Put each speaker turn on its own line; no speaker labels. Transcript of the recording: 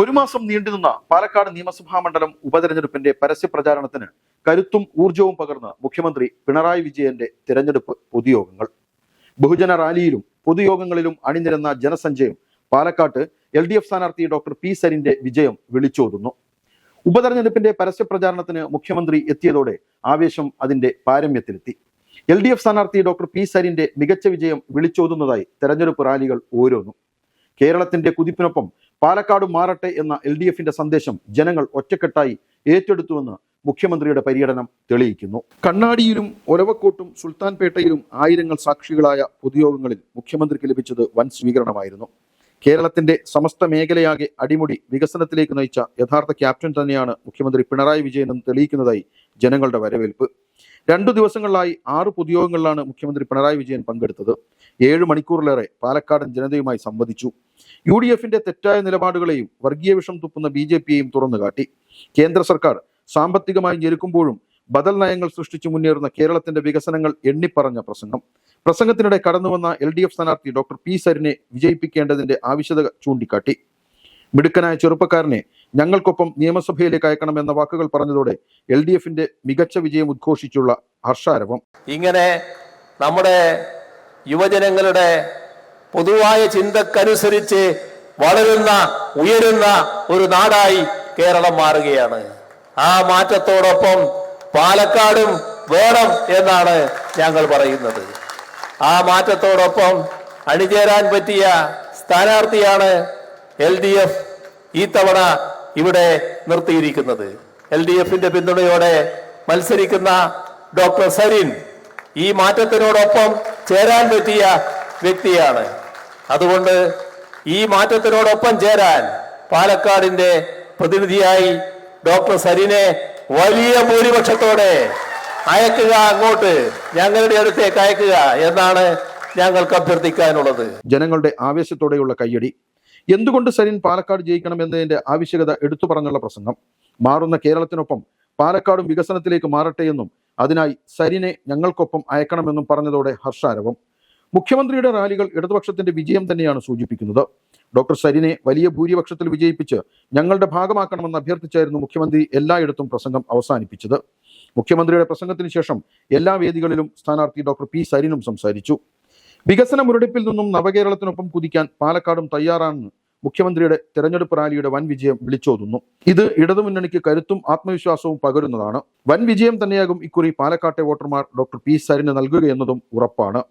ഒരു മാസം നീണ്ടുനിന്ന പാലക്കാട് നിയമസഭാ മണ്ഡലം ഉപതെരഞ്ഞെടുപ്പിന്റെ പരസ്യ പ്രചാരണത്തിന് കരുത്തും ഊർജവും പകർന്ന് മുഖ്യമന്ത്രി പിണറായി വിജയന്റെ തിരഞ്ഞെടുപ്പ് പൊതുയോഗങ്ങൾ. ബഹുജന റാലിയിലും പൊതുയോഗങ്ങളിലും അണിനിരന്ന ജനസഞ്ചയം പാലക്കാട്ട് എൽ ഡി എഫ് സ്ഥാനാർത്ഥി ഡോക്ടർ പി സരിന്റെ വിജയം വിളിച്ചോതുന്നു. ഉപതെരഞ്ഞെടുപ്പിന്റെ പരസ്യ പ്രചാരണത്തിന് മുഖ്യമന്ത്രി എത്തിയതോടെ ആവേശം അതിന്റെ പാരമ്യത്തിലെത്തി. എൽ ഡി എഫ് സ്ഥാനാർത്ഥി ഡോക്ടർ പി സരിന്റെ മികച്ച വിജയം വിളിച്ചോതുന്നതായി തെരഞ്ഞെടുപ്പ് റാലികൾ ഓരോന്നും കേരളത്തിന്റെ കുതിപ്പിനൊപ്പം പാലക്കാട് മാറട്ടെ എന്ന എൽ ഡി എഫിന്റെ സന്ദേശം ജനങ്ങൾ ഒറ്റക്കെട്ടായി ഏറ്റെടുത്തുവെന്ന് മുഖ്യമന്ത്രിയുടെ പര്യടനം തെളിയിക്കുന്നു. കണ്ണാടിയിലും ഒലവക്കോട്ടും സുൽത്താൻപേട്ടയിലും ആയിരങ്ങൾ സാക്ഷികളായ പൊതുയോഗങ്ങളിൽ മുഖ്യമന്ത്രിക്ക് ലഭിച്ചത് വൻ സ്വീകരണമായിരുന്നു. കേരളത്തിന്റെ സമസ്ത മേഖലയാകെ അടിമുടി വികസനത്തിലേക്ക് നയിച്ച യഥാർത്ഥ ക്യാപ്റ്റൻ തന്നെയാണ് മുഖ്യമന്ത്രി പിണറായി വിജയൻ എന്ന് തെളിയിക്കുന്നതായി ജനങ്ങളുടെ വരവേൽപ്പ്. രണ്ടു ദിവസങ്ങളിലായി ആറ് പൊതുയോഗങ്ങളിലാണ് മുഖ്യമന്ത്രി പിണറായി വിജയൻ പങ്കെടുത്തത്. ഏഴ് മണിക്കൂറിലേറെ പാലക്കാടൻ ജനതയുമായി സംവദിച്ചു. യു ഡി എഫിന്റെ തെറ്റായ നിലപാടുകളെയും വർഗീയ വിഷം തുപ്പുന്ന ബി ജെ പിയെയും തുറന്നു കാട്ടി കേന്ദ്ര സർക്കാർ സാമ്പത്തികമായി ഞെരുക്കുമ്പോഴും ബദൽ നയങ്ങൾ സൃഷ്ടിച്ചു മുന്നേറുന്ന കേരളത്തിന്റെ വികസനങ്ങൾ എണ്ണിപ്പറഞ്ഞ പ്രസംഗം. പ്രസംഗത്തിനിടെ കടന്നുവന്ന എൽ ഡി എഫ് സ്ഥാനാർത്ഥി ഡോക്ടർ പി സരിനെ വിജയിപ്പിക്കേണ്ടതിന്റെ ആവശ്യകത ചൂണ്ടിക്കാട്ടി. മിടുക്കനായ ചെറുപ്പക്കാരനെ ഞങ്ങൾക്കൊപ്പം നിയമസഭയിലേക്ക് അയക്കണം എന്ന വാക്കുകൾ പറഞ്ഞതോടെ എൽ ഡി എഫിന്റെ മികച്ച വിജയം ഉദ്ഘോഷിച്ചുള്ള ഹർഷാരവം.
ഇങ്ങനെ നമ്മുടെ യുവജനങ്ങളുടെ പൊതുവായ ചിന്തക്കനുസരിച്ച് വളരുന്ന ഉയരുന്ന ഒരു നാടായി കേരളം മാറുകയാണ്. ആ മാറ്റത്തോടൊപ്പം പാലക്കാടും വേണം എന്നാണ് ഞങ്ങൾ പറയുന്നത്. ആ മാറ്റത്തോടൊപ്പം അണിചേരാൻ പറ്റിയ സ്ഥാനാർത്ഥിയാണ് എൽ ഡി എഫ് ഈ തവണ ഇവിടെ നിർത്തിയിരിക്കുന്നത്. എൽ ഡി എഫിന്റെ പിന്തുണയോടെ മത്സരിക്കുന്ന ഡോക്ടർ സരിൻ ഈ മാറ്റത്തിനോടൊപ്പം ചേരാൻ പറ്റിയ വ്യക്തിയാണ്. അതുകൊണ്ട് ഈ മാറ്റത്തിനോടൊപ്പം ചേരാൻ പാലക്കാടിന്റെ പ്രതിനിധിയായി ഡോക്ടർ സരിനെ വലിയ ഭൂരിപക്ഷത്തോടെ അയക്കുക അങ്ങോട്ട് ഞങ്ങളുടെ അടുത്തേക്ക് അയക്കുക എന്നാണ് ഞങ്ങൾക്ക് അഭ്യർത്ഥിക്കാനുള്ളത്.
ജനങ്ങളുടെ ആവേശത്തോടെയുള്ള കയ്യടി. എന്തുകൊണ്ട് സരിൻ പാലക്കാട് ജയിക്കണമെന്നതിന്റെ ആവശ്യകത എടുത്തു പറഞ്ഞുള്ള പ്രസംഗം? മാറുന്ന കേരളത്തിനൊപ്പം പാലക്കാടും വികസനത്തിലേക്ക് മാറട്ടെ എന്നും അതിനായി സരിനെ ഞങ്ങൾക്കൊപ്പം അയക്കണമെന്നും പറഞ്ഞതോടെ ഹർഷാരവം. മുഖ്യമന്ത്രിയുടെ റാലികൾ ഇടതുപക്ഷത്തിന്റെ വിജയം തന്നെയാണ് സൂചിപ്പിക്കുന്നത്. ഡോക്ടർ സരിനെ വലിയ ഭൂരിപക്ഷത്തിൽ വിജയിപ്പിച്ച് ഞങ്ങളുടെ ഭാഗമാക്കണമെന്ന് അഭ്യർത്ഥിച്ചായിരുന്നു മുഖ്യമന്ത്രി എല്ലായിടത്തും പ്രസംഗം അവസാനിപ്പിച്ചത്. മുഖ്യമന്ത്രിയുടെ പ്രസംഗത്തിന് ശേഷം എല്ലാ വേദികളിലും സ്ഥാനാർത്ഥി ഡോക്ടർ പി സരിനും സംസാരിച്ചു. വികസന മുരടിപ്പിൽ നിന്നും നവകേരളത്തിനൊപ്പം കുതിക്കാൻ പാലക്കാടും തയ്യാറാണെന്ന് മുഖ്യമന്ത്രിയുടെ തെരഞ്ഞെടുപ്പ് റാലിയുടെ വൻ വിജയം വിളിച്ചോതുന്നു. ഇത് ഇടതുമുന്നണിക്ക് കരുത്തും ആത്മവിശ്വാസവും പകരുന്നതാണ്. വൻ വിജയം തന്നെയാകും ഇക്കുറി പാലക്കാട്ടെ വോട്ടർമാർ ഡോക്ടർ പി സരിന് നൽകുകയെന്നതും ഉറപ്പാണ്.